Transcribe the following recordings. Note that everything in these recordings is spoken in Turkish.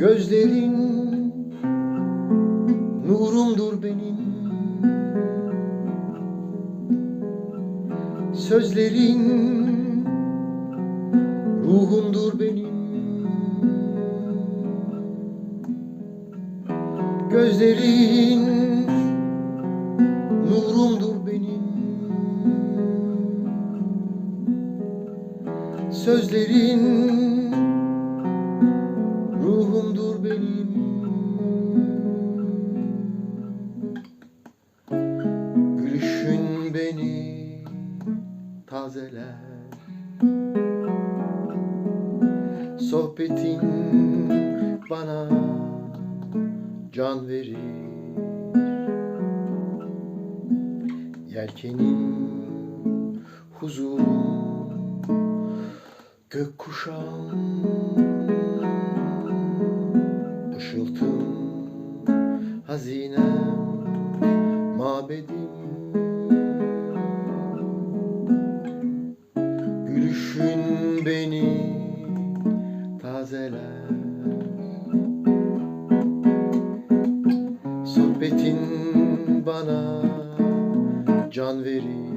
Gözlerin nurumdur benim. Sözlerin ruhumdur benim. Gözlerin nurumdur benim. Sözlerin beni tazeler. Sohbetin bana can verir. Yelkenin huzurun gökkuşağın Işıltın hazinem mabedim beni tazeler. Sohbetin bana can verir.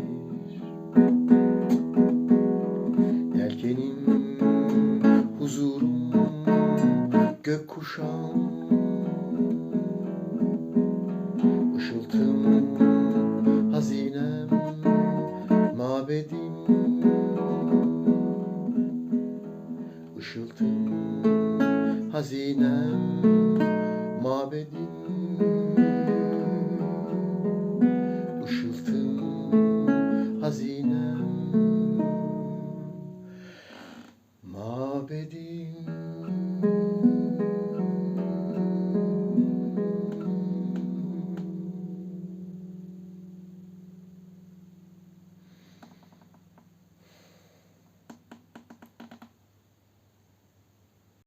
Yelkenin huzurum gökkuşağım Işıltım hazinem mabedim Işıltım hazinem mabedim Işıltım hazinem mabedim